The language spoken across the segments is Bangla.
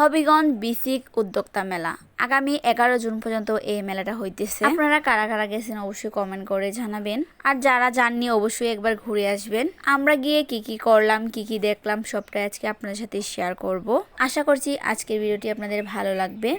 হবিগঞ্জ বিসিক উদ্যোক্তা মেলা। আগামী এগারো জুন পর্যন্ত এই মেলাটা হইতেছে। আপনারা কারা কারা গেছেন অবশ্যই কমেন্ট করে জানাবেন। আর যারা জাননি অবশ্যই একবার ঘুরে আসবেন। আমরা গিয়ে কি কি করলাম, কি কি দেখলাম, সবটাই আজকে আপনাদের সাথে শেয়ার করব। আশা করছি আজকের ভিডিওটি আপনাদের ভালো লাগবে।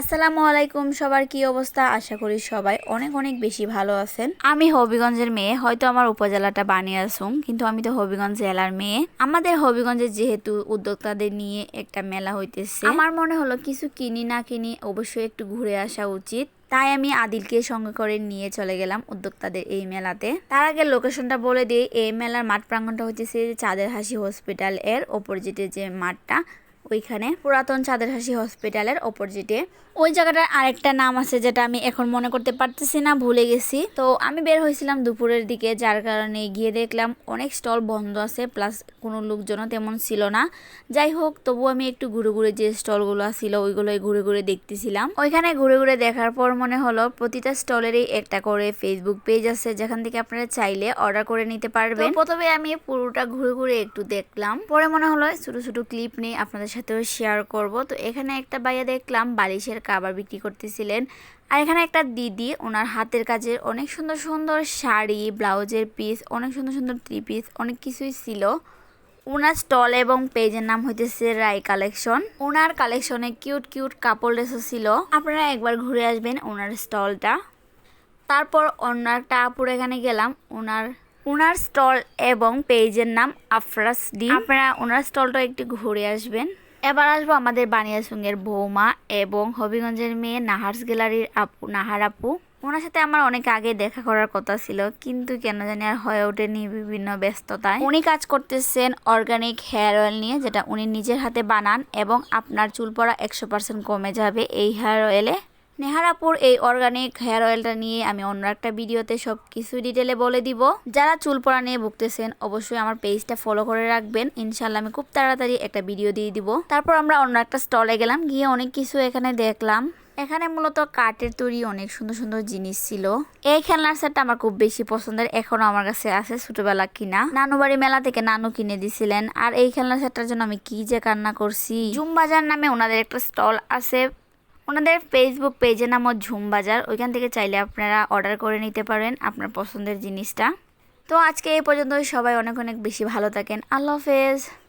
আসসালামু আলাইকুম সবার কি অবস্থা? আশা করি সবাই অনেক অনেক বেশি ভালো আছেন। আমি হবিগঞ্জের মেয়ে হয়তো আমার উপজেলাটা বানিয়ে আসুম কিন্তু আমি তো হবিগঞ্জ জেলার মেয়ে। আমাদের হবিগঞ্জে যেহেতু উদ্যোক্তাদের নিয়ে একটা মেলা হইতেছে আমার মনে হলো কিছু কিনি না কিনি অবশ্যই একটু ঘুরে আসা উচিত। তাই আমি আদিলকে সঙ্গে করে নিয়ে চলে গেলাম উদ্যোক্তাদের এই মেলাতে। তার আগে লোকেশনটা বলে দিই। এই মেলার মাঠ প্রাঙ্গনটা হইতেছে চাঁদের হাসি হসপিটাল এর অপোজিটে যে মাঠটা। ওইখানে পুরাতন চাঁদের হাসি হসপিটালের অপোজিটে। ওই জায়গাটার আরেকটা নাম আছে যেটা আমি এখন মনে করতে পারতেছি না, ভুলে গেছি। তো আমি বের হয়েছিলাম দুপুরের দিকে, যার কারণে গিয়ে দেখলাম অনেক স্টল বন্ধ আছে, প্লাস কোনো লোকজনও তেমন ছিল না। যাই হোক তবু আমি একটু ঘুরে ঘুরে যে স্টলগুলো ছিল, ওইগুলোই ঘুরে ঘুরে দেখতেছিলাম। ওইখানে ঘুরে ঘুরে দেখার পর মনে হলো প্রতিটা স্টলেরই একটা করে ফেসবুক পেজ আছে, যেখান থেকে আপনারা চাইলে অর্ডার করে নিতে পারবেন। প্রথমে আমি পুরোটা ঘুরে ঘুরে একটু দেখলাম। পরে মনে হলো ছোট ছোট ক্লিপ নিয়ে আপনাদের সাথেও শেয়ার করব। তো এখানে একটা বাইয়া দেখলাম বালিশের কাবার বিক্রি করতেছিলেন। আর এখানে একটা দিদি, ওনার হাতের কাজের অনেক সুন্দর সুন্দর শাড়ি, ব্লাউজের পিস অনেক সুন্দর সুন্দর থ্রি পিস অনেক কিছুই ছিল। ওনার স্টল এবং পেজের নাম হইতেছে রাই কালেকশন ওনার কালেকশনে কিউট কিউট কাপড় ড্রেসও ছিল। আপনারা একবার ঘুরে আসবেন ওনার স্টলটা তারপর অন্য একটা আপুর এখানে গেলাম, ওনার ওনার স্টল এবং পেজের নাম আফরাস ডি। আপনারা ওনার স্টলটা একটু ঘুরে আসবেন। এবার আসব আমাদের বানিয়াসুঙ্গের বৌমা এবং হবিগঞ্জের মেয়ে নাহার্স গ্যালারির আপু, নাহার আপু। ওনার সাথে আমার অনেক আগে দেখা করার কথা ছিল, কিন্তু কেন জানি আর হয়ে ওঠেনি বিভিন্ন ব্যস্ততায়। উনি কাজ করতেছেন অর্গানিক হেয়ার অয়েল নিয়ে, যেটা উনি নিজের হাতে বানান এবং আপনার চুল পড়া একশো পার্সেন্ট কমে যাবে এই হেয়ার অয়েলে নেহারাপুর এই অর্গানিক হেয়ার অয়েলটা নিয়ে আমি অন্য একটা ভিডিওতে সব কিছু ডিটেলে বলে দিব। যারা চুল পড়া নিয়ে ভুগতেছেন, অবশ্যই আমার পেজটা ফলো করে রাখবেন। ইনশাল্লাহ আমি খুব তাড়াতাড়ি একটা ভিডিও দিয়ে দিব। তারপর আমরা অন্য একটা স্টলে গেলাম, গিয়ে অনেক কিছু এখানে দেখলাম। এখানে মূলত কাঠের তৈরি অনেক সুন্দর সুন্দর জিনিস ছিল। এই খেলনার সেটটা আমার খুব বেশি পছন্দের এখনও আমার কাছে আছে, ছোটবেলা কিনা। নানু বাড়ি মেলা থেকে নানু কিনে দিছিলেন। আর এই খেলনার সেটটার জন্য আমি কি যে কান্না করছি? জুম বাজার নামে ওনাদের একটা স্টল আছে। ওনাদের ফেসবুক পেজের নাম ঝুম বাজার ওইখান থেকে চাইলে আপনারা অর্ডার করে নিতে পারেন আপনার পছন্দের জিনিসটা। তো আজকে এই পর্যন্তই, সবাই অনেক অনেক বেশি ভালো থাকেন। আল্লাহ হাফেজ।